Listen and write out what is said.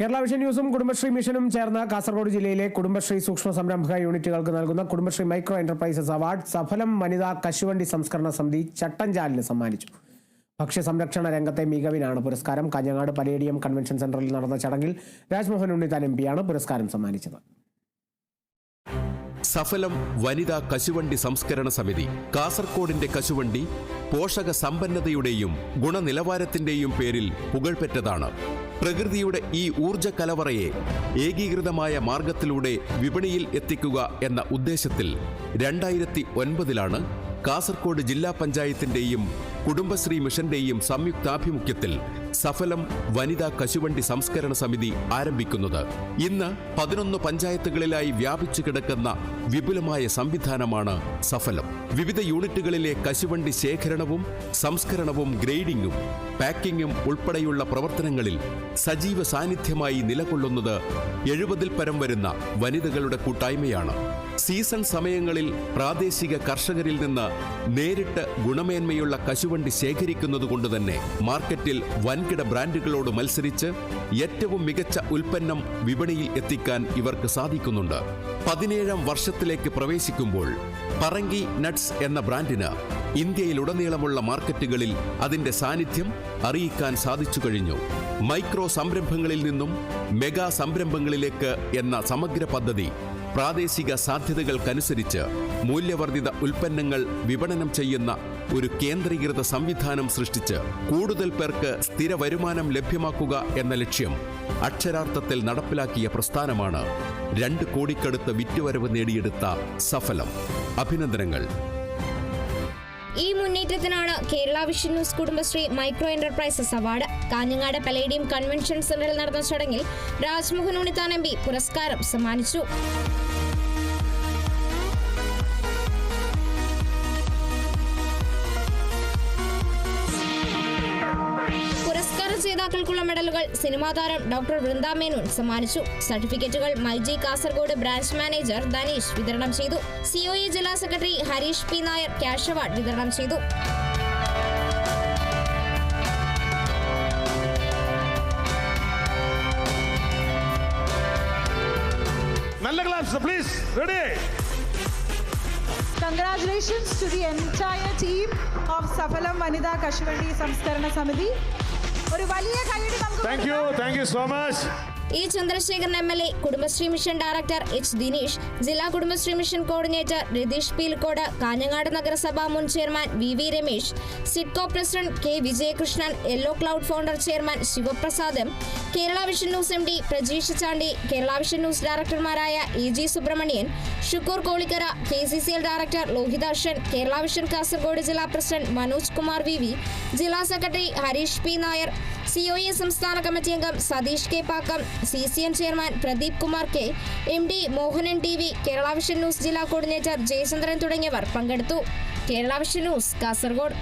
Kerala vision ന്യൂസും കുടുംബശ്രീ മിഷനും ചേർന്ന കാസർഗോഡ് ജില്ലയിലെ കുടുംബശ്രീ സൂക്ഷ്മ സംരംഭക യൂണിറ്റുകൾക്ക് നൽകുന്ന കുടുംബശ്രീ മൈക്രോ എന്റർപ്രൈസസ് അവാർഡ് സഫലം വനിതാ കശുവണ്ടി സംസ്കരണ സമിതി ചട്ടഞ്ചാലിന് സമ്മാനിച്ചു. ഭക്ഷ്യ സംരക്ഷണ രംഗത്തെ മികവിനാണ് പുരസ്കാരം. കഞ്ഞങ്ങാട് പലേഡിയം കൺവെൻഷൻ സെന്ററിൽ നടന്ന ചടങ്ങിൽ രാജ്മോഹൻ ഉണ്ണിത്താൻ എം പിയാണ് പുരസ്കാരം സമ്മാനിച്ചത്. സഫലം വനിതാ കശുവണ്ടി സംസ്കരണ സമിതി കാസർകോടിന്റെ കശുവണ്ടി പോഷക സമ്പന്നതയുടെയും ഗുണനിലവാരത്തിന്റെയും പേരിൽ പുകഴ്പെറ്റതാണ്. പ്രകൃതിയുടെ ഈ ഊർജ കലവറയെ ഏകീകൃതമായ മാർഗത്തിലൂടെ വിപണിയിൽ എത്തിക്കുക എന്ന ഉദ്ദേശത്തിൽ രണ്ടായിരത്തി ഒൻപതിലാണ് കാസർകോട് ജില്ലാ പഞ്ചായത്തിന്റെയും കുടുംബശ്രീ മിഷന്റെയും സംയുക്താഭിമുഖ്യത്തിൽ സഫലം വനിതാ കശുവണ്ടി സംസ്കരണ സമിതി ആരംഭിക്കുന്നത്. ഇന്ന് പതിനൊന്ന് പഞ്ചായത്തുകളിലായി വ്യാപിച്ചു കിടക്കുന്ന വിപുലമായ സംവിധാനമാണ് സഫലം. വിവിധ യൂണിറ്റുകളിലെ കശുവണ്ടി ശേഖരണവും സംസ്കരണവും ഗ്രേഡിംഗും പാക്കിംഗും ഉൾപ്പെടെയുള്ള പ്രവർത്തനങ്ങളിൽ സജീവ സാന്നിധ്യമായി നിലകൊള്ളുന്നത് എഴുപതിൽ പരം വരുന്ന വനിതകളുടെ കൂട്ടായ്മയാണ്. സീസൺ സമയങ്ങളിൽ പ്രാദേശിക കർഷകരിൽ നിന്ന് നേരിട്ട് ഗുണമേന്മയുള്ള കശുവണ്ടി ശേഖരിക്കുന്നതുകൊണ്ട് തന്നെ മാർക്കറ്റിൽ വൻകിട ബ്രാൻഡുകളോട് മത്സരിച്ച് ഏറ്റവും മികച്ച ഉൽപ്പന്നം വിപണിയിൽ എത്തിക്കാൻ ഇവർക്ക് സാധിക്കുന്നുണ്ട്. പതിനേഴാം വർഷത്തിലേക്ക് പ്രവേശിക്കുമ്പോൾ പറങ്കി നട്ട്സ് എന്ന ബ്രാൻഡിന് ഇന്ത്യയിലുടനീളമുള്ള മാർക്കറ്റുകളിൽ അതിന്റെ സാന്നിധ്യം അറിയിക്കാൻ സാധിച്ചു കഴിഞ്ഞു. മൈക്രോ സംരംഭങ്ങളിൽ നിന്നും മെഗാ സംരംഭങ്ങളിലേക്ക് എന്ന സമഗ്ര പദ്ധതി പ്രാദേശിക സാധ്യതകൾക്കനുസരിച്ച് മൂല്യവർദ്ധിത ഉൽപ്പന്നങ്ങൾ വിപണനം ചെയ്യുന്ന ഒരു കേന്ദ്രീകൃത സംവിധാനം സൃഷ്ടിച്ച് കൂടുതൽ പേർക്ക് സ്ഥിര വരുമാനം ലഭ്യമാക്കുക എന്ന ലക്ഷ്യം അക്ഷരാർത്ഥത്തിൽ നടപ്പിലാക്കിയ പ്രസ്ഥാനമാണ്. രണ്ട് കോടിക്കടുത്ത് വിറ്റുവരവ് നേടിയെടുത്ത സഫലം. അഭിനന്ദനങ്ങൾ. ഈ മുന്നേറ്റത്തിനാണ് Kerala vision news Kudumbashree micro enterprises award. Kanhangad palladium convention സെന്ററിൽ നടന്ന ചടങ്ങിൽ രാജ്മോഹൻ ഉണിത്താൻ എം പുരസ്കാരം സമ്മാനിച്ചു. ജേതാക്കൾക്കുള്ള മെഡലുകൾ സിനിമാ താരം ഡോക്ടർ വൃന്ദാമേനോൻ സമ്മാനിച്ചു. സർട്ടിഫിക്കറ്റുകൾ മൈജി കാസർഗോഡ് ബ്രാഞ്ച് മാനേജർ ധനീഷ് വിതരണം ചെയ്തു. സിഒഇ ജില്ലാ secretary Harish P Nair cash award വിതരണം ചെയ്തു. നല്ല class please ready Congratulations to the entire team of Saphalam വനിതാ കശുവണ്ടി സംസ്കരണ Samiti. ഒരു വലിയ കൈയടി നമുക്ക് thank you thank you so much E Chandrasekharan M L A Kudumbashree mission director H Dinesh ജില്ലാ കുടുംബശ്രീ മിഷൻ കോർഡിനേറ്റർ രതീഷ് പീൽക്കോട് കാഞ്ഞങ്ങാട് നഗരസഭാ മുൻ chairman V V Ramesh SIDCO president K Vijayakrishnan yellow cloud founder chairman Sivaprasad Kerala vision news M D Prajeesh Chandy Kerala vision news ഡയറക്ടർമാരായ E G Subramanian Shukoor Kolikkara K C C L director Lohithakshan Kerala vision Kasaragod ജില്ലാ president Manoj Kumar V V ജില്ലാ secretary Harish P Nair COA സംസ്ഥാന committee അംഗം Satheesh K. Pakkam C C N chairman Pradeep Kumar K M D Mohanan T V Kerala vision news ജില്ലാ coordinator Jayachandran തുടങ്ങിയവർ പങ്കെടുത്തു. Kerala vision news Kasaragod.